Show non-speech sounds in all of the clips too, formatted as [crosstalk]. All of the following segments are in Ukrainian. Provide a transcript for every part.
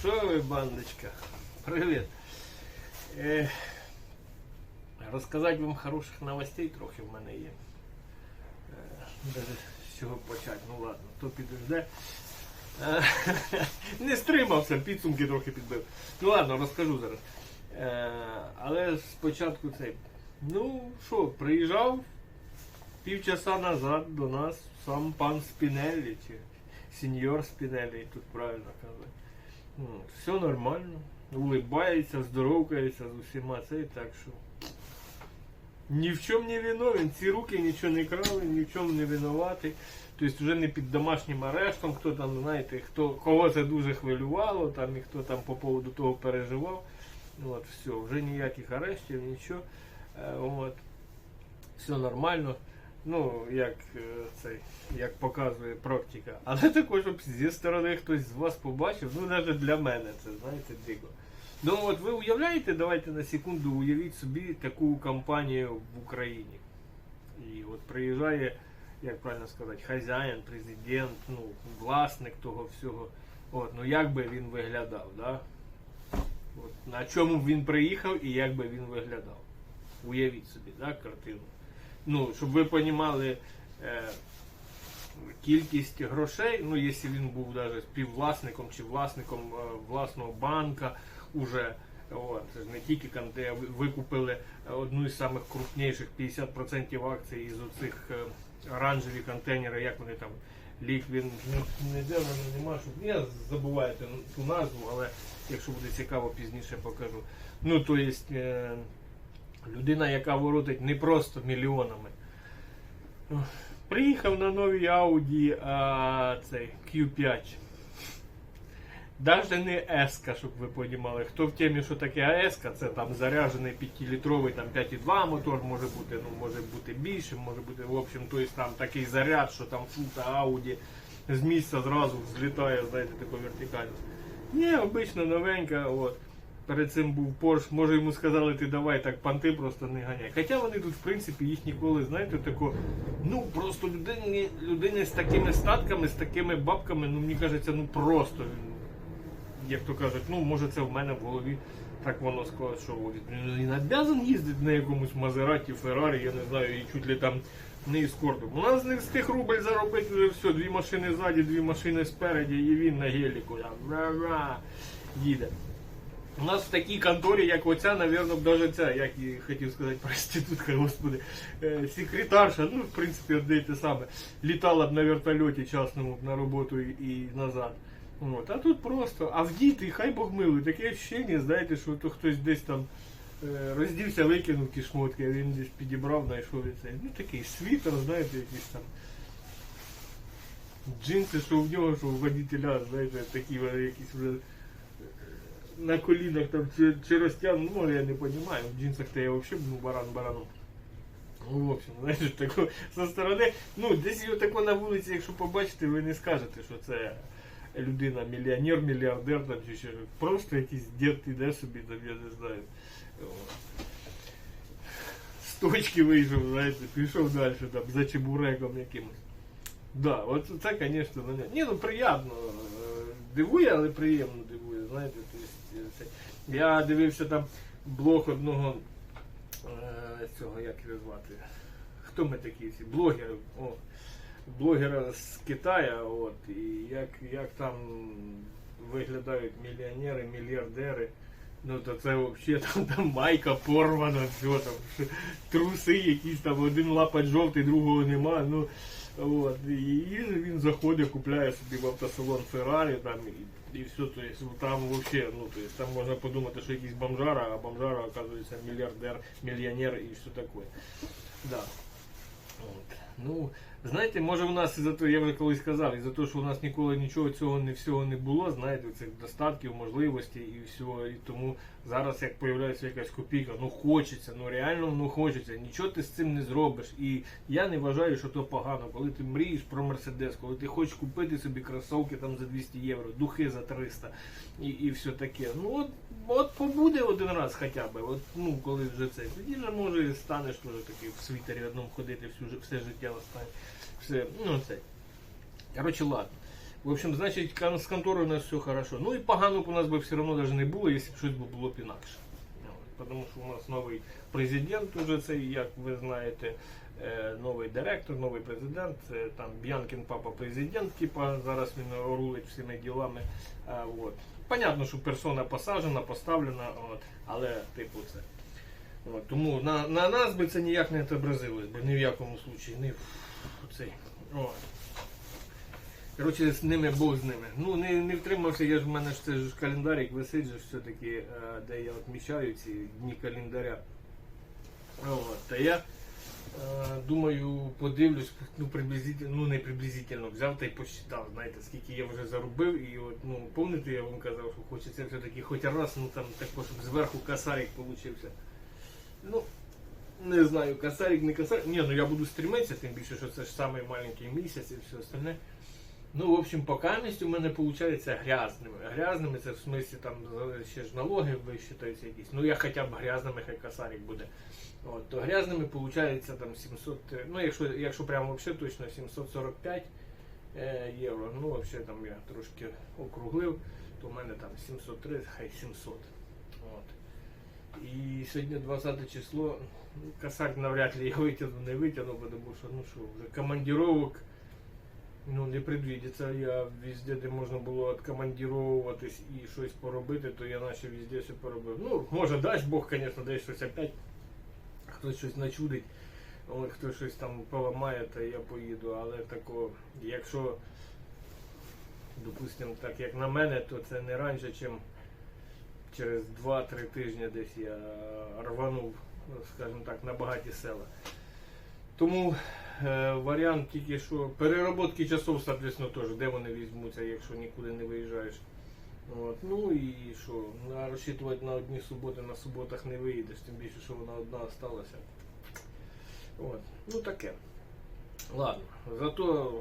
Що ви, бандочка? Привіт. Е, розказати вам хороших новостей трохи в мене є. Е, даже з чого почати, ну ладно, то підожде. Е, [laughs] не стримався, підсумки трохи підбив. Ну ладно, розкажу зараз. Е, але спочатку цей. Ну що, приїжджав півчаса назад до нас сам пан Спінеллі, чи сеньор Спінеллі, тут правильно казати. Ну, все нормально. Улибається, здоровкається з усіма це і так що. Ні в чому не виновен. Ці руки нічого не крали, ні в чому не винуватий. Тобто вже не під домашнім арештом, хто там, знаєте, хто, кого це дуже хвилювало, там, і хто там по поводу того переживав. От, все, вже ніяких арештів, нічого. Е, От. Все нормально. Ну, як е, цей, як показує практика. Але також, щоб зі сторони хтось з вас побачив, ну навіть для мене це, знаєте, дико. Ну от ви уявляєте, давайте на секунду уявіть собі таку кампанію в Україні. І от приїжджає, як правильно сказати, хазяїн, президент, ну, власник того всього. От, ну як би він виглядав, да? От, на чому б він приїхав і як би він виглядав. Уявіть собі, да, картину. Ну, щоб ви розуміли е, кількість грошей, ну, якщо він був навіть співвласником чи власником е, власного банка, уже, от, це ж не тільки там, викупили одну із самих крупніших 50% акцій із оцих е, оранжеві контейнери, як вони там, ліквін, ну, ніде воно нема, щоб я забуваю ту- назву, але якщо буде цікаво, пізніше покажу. Ну, то є людина, яка воротить не просто мільйонами. Приїхав на новій Audi а, цей Q5. Даже не S, щоб ви розуміли. Хто в темі, що таке АС, це там заряджений 5-літровий там 5,2 мотор може бути, ну може бути більше, може бути, в общем, то есть, там такий заряд, що там фута Audi з місця зразу взлітає, знаєте, таку вертикально. Ні, обично новенька, от. Перед цим був Porsche, може йому сказали, ти давай так панти просто не ганяй. Хоча вони тут, в принципі, їх ніколи, знаєте, тако, ну просто людині, людині з такими статками, з такими бабками, ну мені кажеться, ну просто як то кажуть, ну може це в мене в голові так воно склалось, що він не обязан їздити на якомусь Мазераті, Феррарі, я не знаю, і чуть ли там не ескортом. У нас них з тих рубль заробити вже все, дві машини ззаді, дві машини спереді, і він на геліку їде. У нас в такій конторі, як оця, напевно, навіть ця, як і хотів сказати, [laughs] проститутка, господи, е, секретарша, ну, в принципі, одне й те саме, літала б на вертольоті частному на роботу і, і назад. От, а тут просто, а в діти, хай Бог милий, таке ощущення, знаєте, що то хтось десь там е, роздівся, викинув ті шмотки, а він десь підібрав, знайшов і це. Ну такий світер, знаєте, якийсь там. Джинси, що в нього, що у водителя, знаєте, такі вони якісь вже е, на колінах там чи, чи розтягнуті, ну, я не розумію, в джинсах то я взагалі ну, баран бараном. Ну, в общем, знаєте, [laughs] тако, со сторони, ну, десь його тако на вулиці, якщо побачите, ви не скажете, що це людина, мільйонер, мільярдер там чи ще щось. Просто якийсь дід іде собі, там, я не знаю. От. З точки вийшов, знаєте, пішов далі там, за чебуреком якимось. Да, от це, звісно, мене. Ні, ну приємно. е, Дивує, але приємно дивує, знаєте. Е, це. Я дивився там блог одного е, цього, як його звати. Хто ми такі всі? Блогери. О, блогера з Китая, от, і як, як там виглядають мільйонери, мільярдери. Ну то це взагалі там, там майка порвана, все там труси якісь там, один лапать жовтий, другого нема. Ну, от, і він заходить, купляє собі в автосалон Феррарі там і, і все, то есть, там вообще, ну, то есть, там можна подумати, що якийсь бомжара, а бомжара, оказується, мільярдер, мільйонер і все таке. Да. От. Ну, знаєте, може у нас із-за того, я вже колись казав, із-за того, що у нас ніколи нічого цього не всього не було, знаєте, цих достатків, можливостей і всього. І тому зараз, як появляється якась копійка, ну хочеться, ну реально ну хочеться, нічого ти з цим не зробиш. І я не вважаю, що то погано, коли ти мрієш про Мерседес, коли ти хочеш купити собі кросовки там за 200 євро, духи за 300 і, і все таке. Ну от, от побуде один раз хоча б, от, ну коли вже це. Тоді вже може станеш теж такий в світері одному ходити всю, все життя останнє. Все, ну це. Коротше, ладно. В общем, значить, з конторою у нас все хорошо. Ну і погано у нас би все одно навіть не було, якщо б щось було б інакше. Тому що у нас новий президент уже цей, як ви знаєте, новий директор, новий президент, там Б'янкін папа президент, типа зараз він рулить всіми ділами. От. Понятно, що персона посаджена, поставлена, от, але типу це. От, тому на, на нас би це ніяк не відобразилось, бо ні в якому случаї, ні цей. От. Коротше, з ними Бог з ними. Ну, не, не втримався, я ж в мене ж це ж календарик висить же все-таки, е, де я відмічаю ці дні календаря. От, та я е, думаю, подивлюсь, ну приблизительно, ну не приблизительно, взяв та й посчитав, знаєте, скільки я вже заробив. І от, ну, пам'ятаєте, я вам казав, що хочеться все-таки хоч раз, ну там так, щоб зверху касарик получився. Ну, не знаю, косарик, не косарик. Ні, ну я буду стремитися, тим більше, що це ж самий маленький місяць і все остальне. Ну, в общем, покамість у мене виходить грязними. Грязними це в смислі там ще ж налоги висчитаються якісь. Ну я хоча б грязними, хай косарик буде. От, то грязними виходить там 700, е, ну якщо, якщо прямо взагалі точно 745 е, євро. Ну, взагалі там я трошки округлив, то в мене там 703, хай 700. От. І сьогодні 20 число. Косарь навряд ли я витягну, не витягну, тому що ну що, вже командировок ну, не предвидиться. Я везде, де можна було відкомандіровуватись і щось поробити, то я наче везде все поробив. Ну, може дасть Бог, звісно, десь щось опять. Хтось щось начудить, хтось щось там поламає, то я поїду. Але тако, якщо, допустимо, так як на мене, то це не раніше, ніж через 2-3 тижні десь я рванув, ну, скажімо так, на багаті села. Тому е, варіант тільки що переработки часов, соответственно, теж, де вони візьмуться, якщо нікуди не виїжджаєш. От. Ну і що, на, розчитувати на одні суботи, на суботах не виїдеш, тим більше, що вона одна. От. Ну таке. Ладно, зато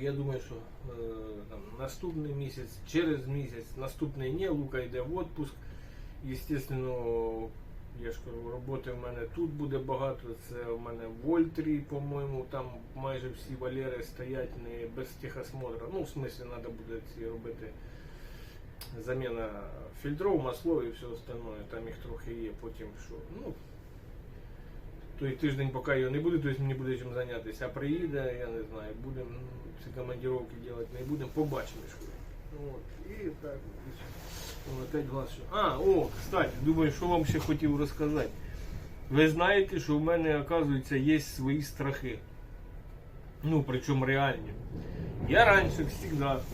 я думаю, що е, наступний місяць, через місяць, наступний не, Лука йде в отпуск. Естественно, я ж кажу, роботи в мене тут буде багато. Це в мене Вольтрі, по-моєму, там майже всі валери стоять не без техосмотра. Ну, в смислі, треба буде ці робити заміна фільтров, масло і все остальное. Там їх трохи є, потім що. Ну, той тиждень, поки його не буде, тобто мені буде чим зайнятися. А приїде, я не знаю, будемо ці командировки робити, не будемо, побачимо. що. От. І так. Опять глаз. А, о, кстати, думаю, що вам ще хотів розказати. Ви знаєте, що в мене, оказується, є свої страхи. Ну, причому реальні. Я раніше завжди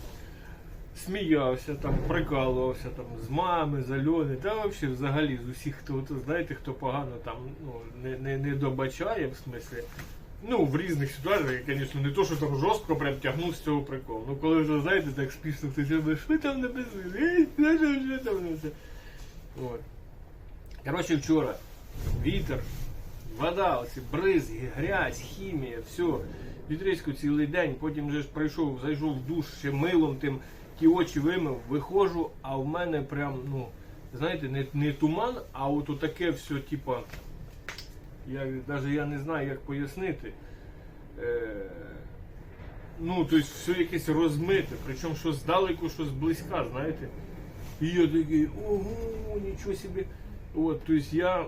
сміявся, там, прикалувався там, з мами, з Альони, та взагалі взагалі з усіх, хто то, знаєте, хто погано там ну, не, не, не добачає, в смислі. Ну, в різних ситуаціях, звісно, не то, що там жорстко прям тягнув з цього приколу. Ну, коли вже, знаєте, так спішно хтось робить, що там Ей, що там, там написано. От. Коротше, вчора вітер, вода, оці бризги, грязь, хімія, все. Вітрисько цілий день, потім вже ж прийшов, зайшов в душ ще милом тим, ті очі вимив, виходжу, а в мене прям, ну, знаєте, не, не туман, а от таке все, типа, я навіть я не знаю, як пояснити. Е, ну, тобто все якесь розмите, причому що здалеку, що зблизька, знаєте. І я такий, ого, нічого собі. От, тобто я,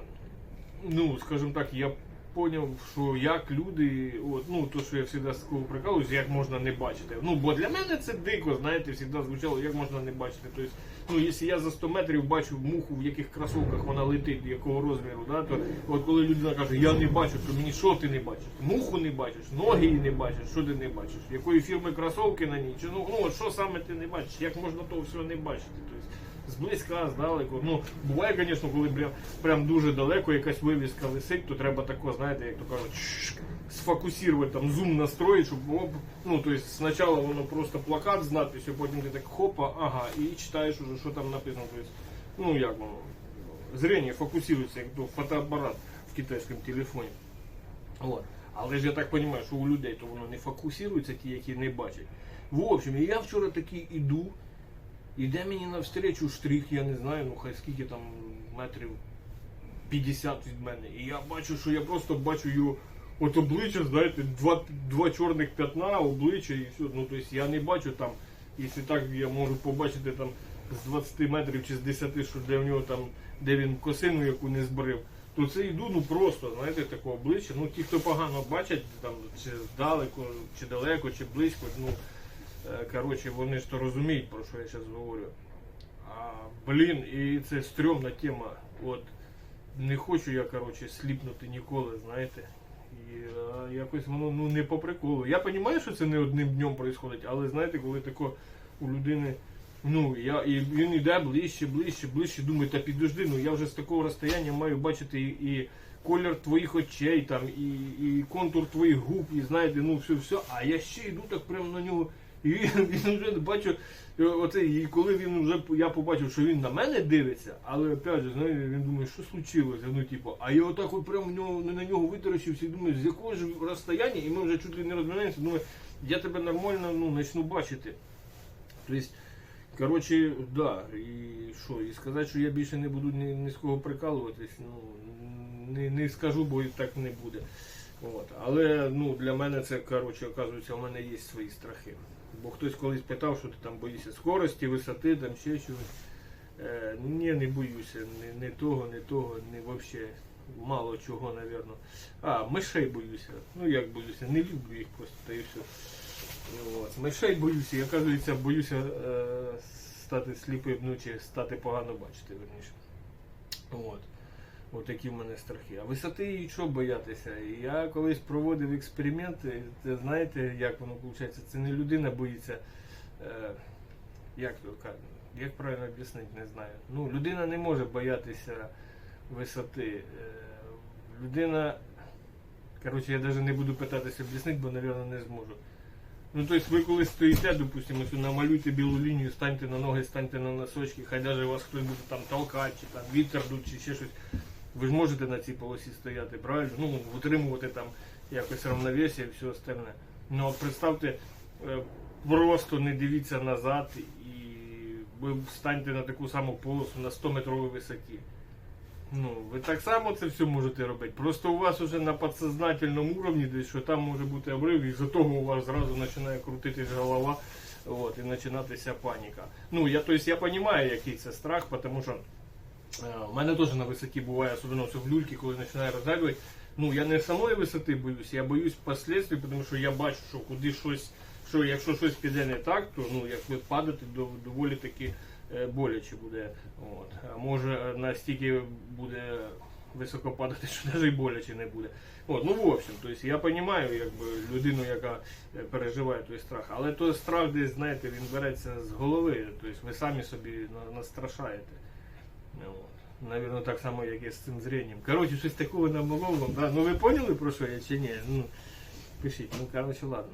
ну, скажімо так, я поняв, що як люди, от, ну, то, що я завжди з такого прикалуюсь, як можна не бачити. Ну, бо для мене це дико, знаєте, завжди звучало, як можна не бачити. Тобто, ну, якщо я за 100 метрів бачу муху, в яких кросовках вона летить, якого розміру, да, то от коли людина каже, я не бачу, то мені що ти не бачиш? Муху не бачиш, ноги її не бачиш, що ти не бачиш? Якої фірми кросовки на ній? Чи, ну, ну, от що саме ти не бачиш? Як можна того всього не бачити? Тобто, зблизька, здалеку. Ну, буває, звісно, коли прям, прям дуже далеко якась вивіска висить, то треба тако, знаєте, як то кажуть, сфокусувати, там, зум настроїть, щоб оп, ну, то есть спочатку воно просто плакат з надписью, потім ти так хопа, ага, і читаєш уже, що там написано. То есть, ну, як воно, зрення фокусується, як то фотоапарат в китайському телефоні. От. Але ж я так розумію, що у людей то воно не фокусується, ті, які не бачать. В общем, я вчора такий іду, Іде мені навстрічу штрих, я не знаю, ну хай скільки там метрів 50 від мене. І я бачу, що я просто бачу його от обличчя, знаєте, два, два чорних п'ятна, обличчя і все. Ну, тобто я не бачу там, якщо так я можу побачити там з 20 метрів чи з 10, що де в нього там, де він косину яку не збрив, то це йду, ну просто, знаєте, такого обличчя. Ну ті, хто погано бачать, там, чи здалеку, чи далеко, чи близько, ну, коротше, вони ж то розуміють, про що я зараз говорю. А, блін, і це стрьомна тема. От не хочу я, коротше, сліпнути ніколи, знаєте. І е, якось воно ну, не по приколу. Я розумію, що це не одним днем відбувається, але знаєте, коли тако у людини. Ну, я, і він йде ближче, ближче, ближче, думаю, та підожди, ну я вже з такого розстояння маю бачити і, і колір твоїх очей, там, і, і контур твоїх губ, і знаєте, ну все, все. А я ще йду так прямо на нього. І він, він вже бачу, е, оце, і коли він вже я побачив, що він на мене дивиться, але опять же, знаєте, він думає, що случилося? Ну, типу, а я отак от прямо в нього, на нього витаращився і думаю, з якого ж розстояння, і ми вже чуть ли не розминаємося, думаю, я тебе нормально ну, почну бачити. Тобто, коротше, да, і що, і сказати, що я більше не буду ні, ні з кого прикалуватись, ну, не, не скажу, бо і так не буде. От. Але ну, для мене це, коротше, оказується, у мене є свої страхи. Бо хтось колись питав, що ти там боїшся скорості, висоти, там ще чогось. Е, ні, не боюся, не, не того, не того, не вообще мало чого, напевно. А, мишей боюся. Ну як боюся, не люблю їх просто, та і все. От. Мишей боюся, я, оказується, боюся е, стати сліпим, ну чи стати погано бачити, верніше. От. От такі в мене страхи. А висоти і що боятися? Я колись проводив експерименти, це знаєте, як воно виходить? Це не людина боїться. Е, як як правильно об'яснити, не знаю. Ну, людина не може боятися висоти. Е, людина. Коротше, я навіть не буду питатися об'яснити, бо, мабуть, не зможу. Ну, тобто ви коли стоїте, допустимо, намалюйте білу лінію, станьте на ноги, станьте на носочки, хай навіть вас хтось буде там толкати, чи там вітер дуть, чи ще щось. Ви ж можете на цій полосі стояти, правильно? Ну, утримувати там якось равновесие і все остальне. Ну, представте, е, просто не дивіться назад і ви станьте на таку саму полосу на 100 метровій висоті. Ну, ви так само це все можете робити. Просто у вас вже на підсознательному уровні десь, що там може бути обрив, і за того у вас зразу починає крутитись голова, от, і починатися паніка. Ну, я, то есть, я розумію, який це страх, тому що у мене теж на висоті буває, особливо в люльки, коли починає розгадувати. Ну, я не самої висоти боюсь, я боюсь последствий, тому що я бачу, що куди щось, що якщо щось піде не так, то ну, як ви падати, доволі таки е, боляче буде. От. А може е, настільки буде високо падати, [laughs] що навіть боляче не буде. От, ну в общем, то я розумію якби, людину, яка е, переживає той страх, але той страх десь, знаєте, він береться з голови, тобто ви самі собі на- настрашаєте. От. Навірно, так само, як і з цим зрінням. Коротше, щось такого намалов вам, да? Ну ви поняли про що я чи ні? Ну, пишіть, ну коротше, ладно.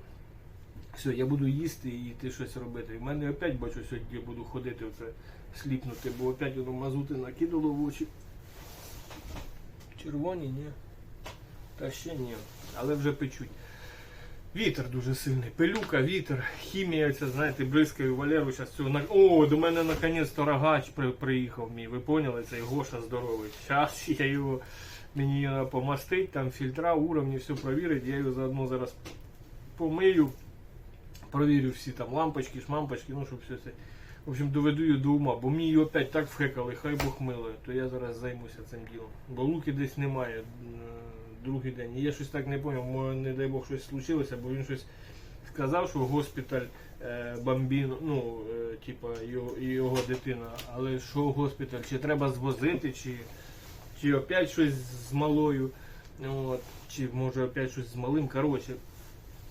Все, я буду їсти і йти щось робити. В мене опять бачу, сьогодні я буду ходити оце сліпнути, бо опять воно мазути накидало в очі. Червоні, ні. Та ще ні. Але вже печуть. Вітер дуже сильний. Пилюка, вітер, хімія, ця, знаєте, бризкаю Валеру зараз цього. на- О, до мене наконець-то рогач при, приїхав мій. Ви поняли, цей Гоша здоровий. Зараз я його мені його помастить, там фільтра, уровні, все провірить. Я його заодно зараз помию, провірю всі там лампочки, шмампочки, ну щоб все це. В общем, доведу її до ума, бо мені її опять так вхекали, хай Бог милує, то я зараз займуся цим ділом. Бо луки десь немає другий день. І я щось так не зрозумів, може, не дай Бог щось случилося, бо він щось сказав, що госпіталь е, бомбіно, ну, е, типа його, його дитина, але що госпіталь, чи треба звозити, чи, чи опять щось з малою, от, чи може опять щось з малим. Коротше,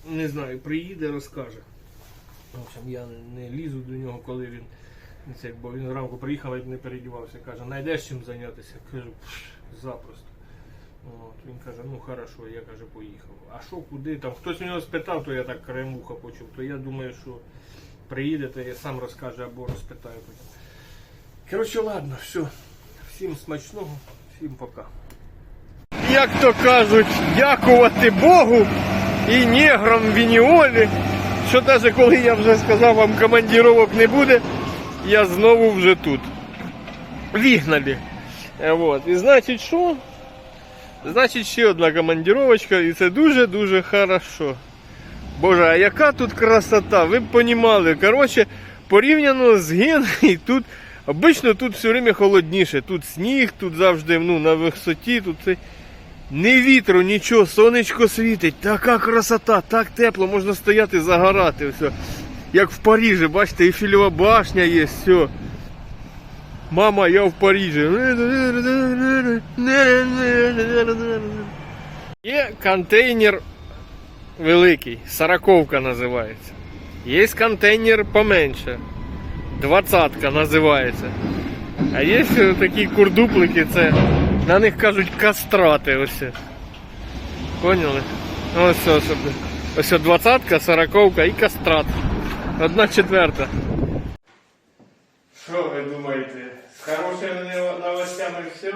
не знаю, приїде, розкаже. В общем, я не лізу до нього, коли він. Бо він зранку приїхав і не передівався. Каже, знайдеш чим зайнятися. Кажу, запросто. От, він каже, ну хорошо, я каже, поїхав. А що, куди? Там хтось нього спитав, то я так краєм почув, то я думаю, що приїде, то я сам розкаже або розпитаю. Коротше, ладно, все. Всім смачного, всім пока. Як то кажуть, дякувати Богу і неграм Вініолі, що навіть коли я вже сказав вам командировок не буде, я знову вже тут. Вігнали. Е, Вот. І значить що? Значить, ще одна командировочка, і це дуже-дуже хорошо. Боже, а яка тут красота, ви б понімали. Коротше, порівняно з Геною, [laughs] тут обично тут все время холодніше. Тут сніг, тут завжди ну, на висоті, тут це. Не вітру, нічого, сонечко світить, така красота, так тепло, можна стояти, загорати. Все. Як в Парижі, бачите, і Ейфелева башня є, все. Мама, я в Парижі. Є контейнер великий, сороковка називається. Є контейнер поменше. Двадцатка називається. А є такі курдуплики, це на них кажуть кастрати ось. Поняли? Ось ось. Ось двадцатка, сороковка і кастрат. Одна четверта. Що ви думаєте? З хорошими новостями все?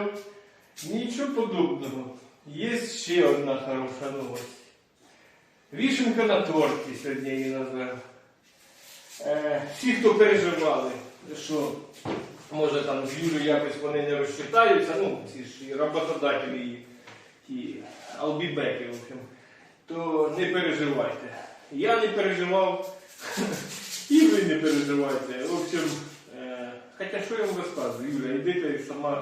Нічого подобного. Є ще одна хороша новость. Вішенка на торті сьогодні її назвемо. Е, всі, хто переживали, що може там з Юлею якось вони не розчитаються, ну, ці ж і роботодателі її, ті албібеки, в общем, то не переживайте. Я не переживав, [laughs] і ви не переживайте. В общем, хоча що я вам розказую, Юля, іди ти сама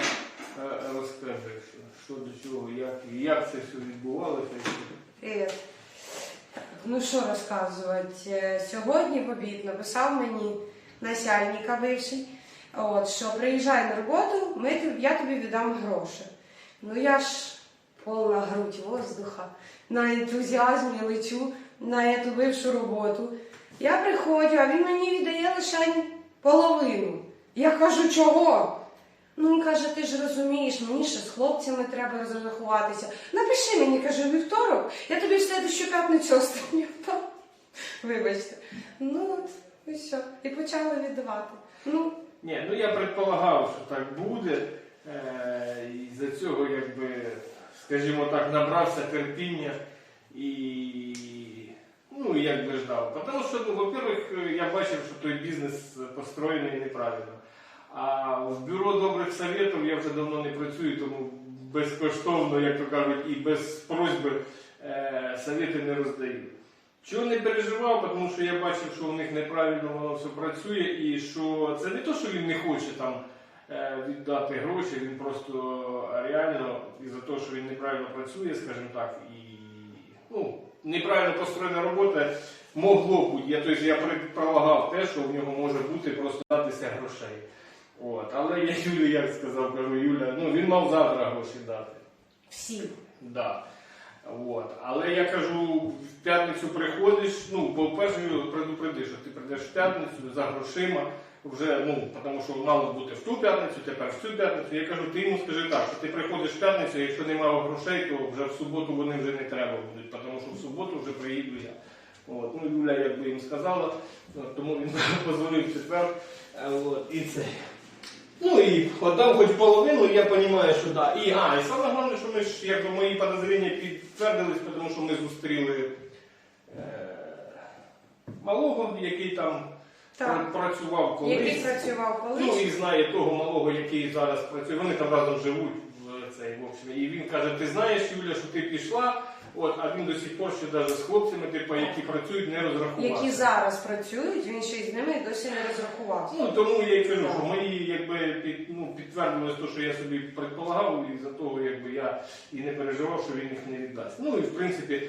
е, розкажеш, що до чого, як, як це все відбувалося. Привіт. Ну що розказувати? Е, Сьогодні в обід написав мені начальника бивший, от, що приїжджай на роботу, ми, я тобі віддам гроші. Ну я ж повна грудь воздуха, на ентузіазмі лечу на цю бившу роботу. Я приходжу, а він мені віддає лише половину. Я кажу, чого? Ну, він каже, ти ж розумієш, мені ще з хлопцями треба розрахуватися. Напиши мені, каже, вівторок, я тобі в следующу п'ятницю останню. Вибачте. Ну от, і все. І почали віддавати. Ну, Ні, ну я предполагав, що так буде. Е, і за цього, якби, скажімо так, набрався терпіння і ну, якби ждав. Тому що, ну, во-первых, я бачив, що той бізнес построєний неправильно. А в бюро добрих советів я вже давно не працюю, тому безкоштовно, як то кажуть, і без просьби е, совєти не роздаю. Чого не переживав, тому що я бачив, що у них неправильно воно все працює, і що це не то, що він не хоче там е, віддати гроші, він просто реально із-за того, що він неправильно працює, скажімо так, і ну, неправильно построєна робота могло бути. Я, тобто, я предполагав те, що в нього може бути просто датися грошей. От. Але я Юлі як сказав, кажу, Юля, ну він мав завтра гроші дати. всі. Да. От. Але я кажу, в п'ятницю приходиш, ну, по-перше, предупреди, що ти прийдеш в п'ятницю за грошима, вже, ну, тому що мало бути в ту п'ятницю, тепер в цю п'ятницю. Я кажу, ти йому скажи так, що ти приходиш в п'ятницю, якщо немає грошей, то вже в суботу вони вже не треба будуть, тому що в суботу вже приїду я. От. Ну, Юля якби їм сказала, тому він [laughs] позвонив четвер. е, От, і це. Ну і отдав хоч половину, я розумію, що да. І, а, і саме головне, що ми ж, якби мої подозріння підтвердились, тому що ми зустріли е, малого, який там Так. працював колись. Який працював Ну колись. і знає того малого, який зараз працює. Вони там разом живуть в цей в общем. І він каже: ти знаєш, Юля, що ти пішла, от, а він до сих пор ще навіть з хлопцями, типу, які працюють, не розрахувався. Які зараз працюють, він ще й з ними досі не розрахувався. Ну тому я і кажу, що мої якби під, ну, підтвердилось те, що я собі предполагав, і за того якби я і не переживав, що він їх не віддасть. Ну і в принципі,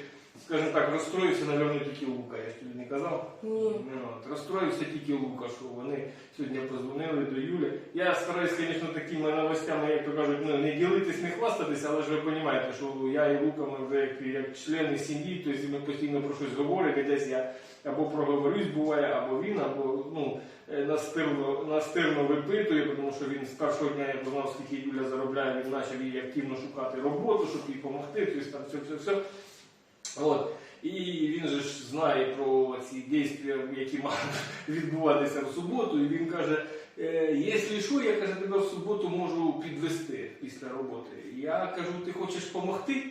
скажімо так, розстроївся, напевно, тільки Лука, я ж тобі не казав. Ні. Ну, от, розстроївся тільки Лука, що вони сьогодні позвонили до Юлі. Я стараюсь, звісно, такими новостями, як то кажуть, ну не ділитись, не хвастатись, але ж ви розумієте, що я і Лука ми вже як, як члени сім'ї, тобто ми постійно про щось говоримо, і десь я або проговорюсь буває, або він, або ну, е, настирно, настирно випитує, тому що він з першого дня, як знав, скільки Юля заробляє, він почав їй активно шукати роботу, щоб їй допомогти, тобто там все, все, все. От. І він же ж знає про ці дійства, які мають [laughs] відбуватися в суботу, і він каже, «Е, якщо що, я каже, тебе в суботу можу підвести після роботи. Я кажу, ти хочеш допомогти?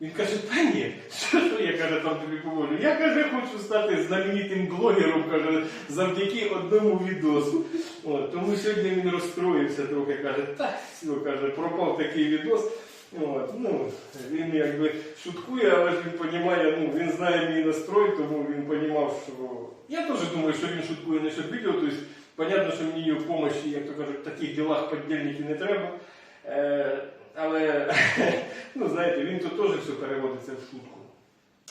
Він каже, та ні, що я каже, там тобі поможу. Я каже, хочу стати знаменитим блогером, каже, завдяки одному відосу. От, тому сьогодні він розстроївся трохи, каже, так, все, каже, пропав такий відос. От, ну, він якби шуткує, але ж він розуміє, ну, він знає мій настрой, тому він розумів, що. Я теж думаю, що він шуткує не щоб відео, тобто, понятно, що мені в допомоги, як то кажуть, в таких ділах подільників не треба. Е, але, [laughs] ну, знаєте, він тут теж все переводиться в шутку.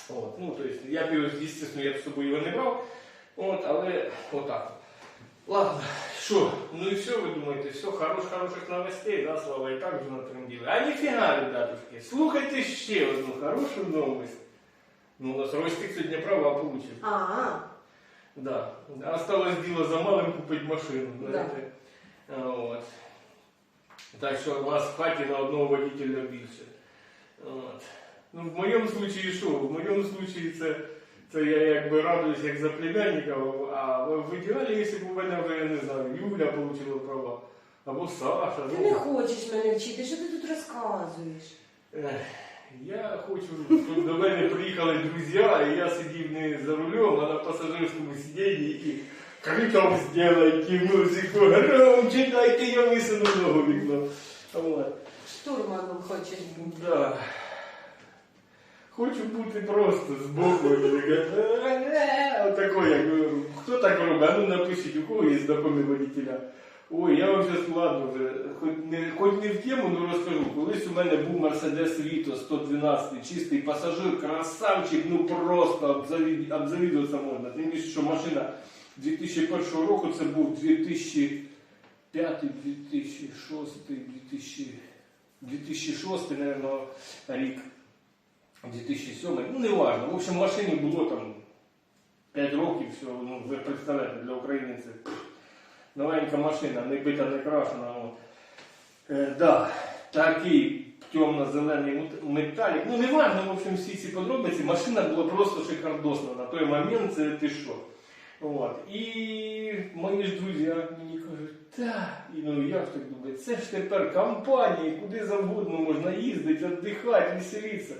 От, ну, тобто, я б звісно, я б з собою його не брав, от, але отак. Ладно, що, ну і все, ви думаєте, все, хорош, хороших новостей, да, Слава, і так вже натренділи. А ніфіга, ребятушки, слухайте ще одну хорошу новость. Ну, у нас Ростик сьогодні права получив. А, Да. Осталось діло за малим купити машину, Да. знаєте. А, От. Так що у вас в хаті на одного водителя більше. От. Ну, в моєму случаї що? В моєму случаї це, це я якби радуюсь як за племянника, а в ідеалі, якщо б у мене я не знаю, Юля отримала права, або Саша. ти ну, не хочеш мене вчити, що ти тут розказуєш? Я хочу, щоб до мене приїхали друзі, і я сидів не за рулем, а на пасажирському сидінні і криком сделайте музику, громче дайте я висуну ногу вікно. Штурманом хочеш бути. Да. Хочу бути просто збоку. Отакой, як хто так робить? Ну напишіть, у кого є знайомі водителя. Ой, я вам зараз ладно вже, хоч не, хоч не в тему, але розкажу. Колись у мене був Mercedes Vito 112, чистий пасажир, красавчик, ну просто обзавідуватися можна. Тим більше, що машина 2001 року це був 2005, 2006, 2000, 2006, наверное, рік. 2007, ну не важно. В общем, машині було там 5 років, все, ну ви представляєте, для України це новенька машина, не бита, не крашена. Е, да, такий темно-зелений металік. Ну не важно, в общем, всі ці подробиці. Машина була просто шикардосна на той момент, це ти що. От. І мої ж друзі мені кажуть, так, і ну я так думаю, це ж тепер компанії, куди завгодно можна їздити, віддихати, веселитися.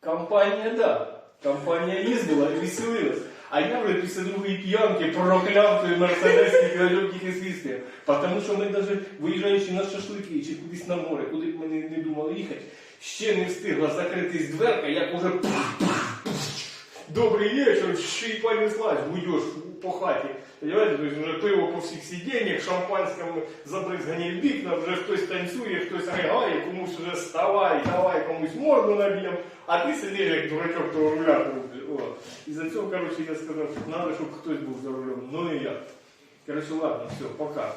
Компанія, да. Компанія їздила і веселилась. А я вже після другої п'янки прокляв той мерседес далеких ізвістів. Тому що ми навіть виїжджаючи на шашлики чи кудись на море, куди б ми не, думали їхати, ще не встигла закритись дверка, як уже добрий вечір, ще й понеслась, гудеш по хаті. Понимаете, то есть вже пиво по всіх сидіннях, шампанському забризгані в вікна, вже хтось танцює, хтось ригає, комусь вже вставай, давай комусь морду наб'єм, а ти сидиш як дурачок того руля. І за цього, коротше, я сказав, що треба, щоб хтось був за рулем, ну не я. Коротше, ладно, все, пока.